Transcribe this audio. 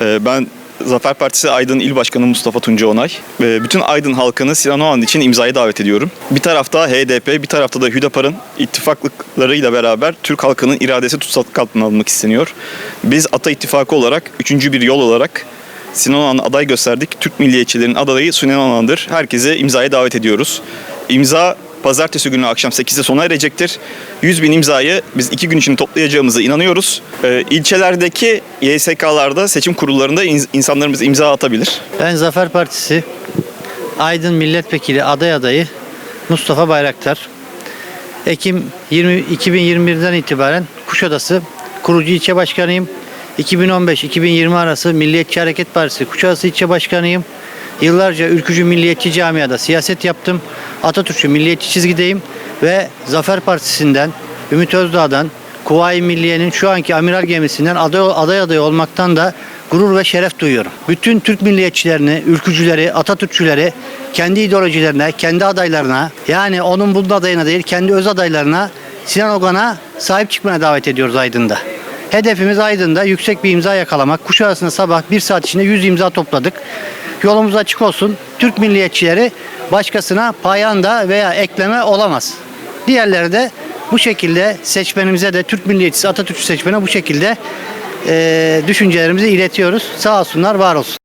Ee, Ben Zafer Partisi Aydın İl Başkanı Mustafa Tunca Onay. Bütün Aydın halkını Sinan Oğan için imzaya davet ediyorum. Bir tarafta HDP, bir tarafta da Hüdapar'ın ittifaklıklarıyla beraber Türk halkının iradesi tutsak altına alınmak isteniyor. Biz Ata İttifakı olarak, üçüncü bir yol olarak Sinan Oğan'a aday gösterdik. Türk milliyetçilerin adayı Sinan Oğan'dır. Herkese imzaya davet ediyoruz. İmza pazartesi günü akşam 8'de sona erecektir. 100 bin imzayı biz iki gün içinde toplayacağımıza inanıyoruz. Ee, ilçelerdeki YSK'larda seçim kurullarında in- insanlarımız imza atabilir. Ben Zafer Partisi Aydın Milletvekili aday adayı Mustafa Bayraktar. Ekim 20, 2021'den itibaren Kuşadası kurucu ilçe başkanıyım. 2015-2020 arası Milliyetçi Hareket Partisi Kuşadası ilçe başkanıyım. Yıllarca ülkücü milliyetçi camiada siyaset yaptım. Atatürkçü milliyetçi çizgideyim ve Zafer Partisi'nden, Ümit Özdağ'dan, Kuvayi Milliye'nin şu anki amiral gemisinden aday, aday adayı olmaktan da gurur ve şeref duyuyorum. Bütün Türk milliyetçilerini, ülkücüleri, Atatürkçüleri kendi ideolojilerine, kendi adaylarına yani onun bunun adayına değil kendi öz adaylarına Sinan Ogan'a sahip çıkmaya davet ediyoruz Aydın'da. Hedefimiz Aydın'da yüksek bir imza yakalamak. Kuşadası'nda sabah bir saat içinde 100 imza topladık. Yolumuz açık olsun. Türk milliyetçileri başkasına payanda veya ekleme olamaz. Diğerleri de bu şekilde seçmenimize de Türk milliyetçisi Atatürk seçmene bu şekilde eee, düşüncelerimizi iletiyoruz. Sağ olsunlar, var olsun.